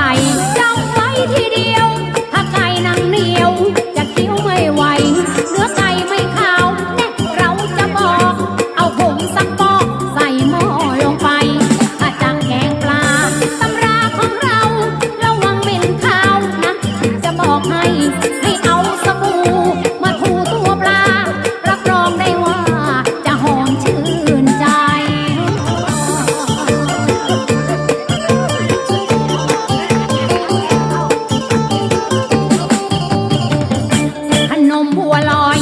ไป นมบัวลอย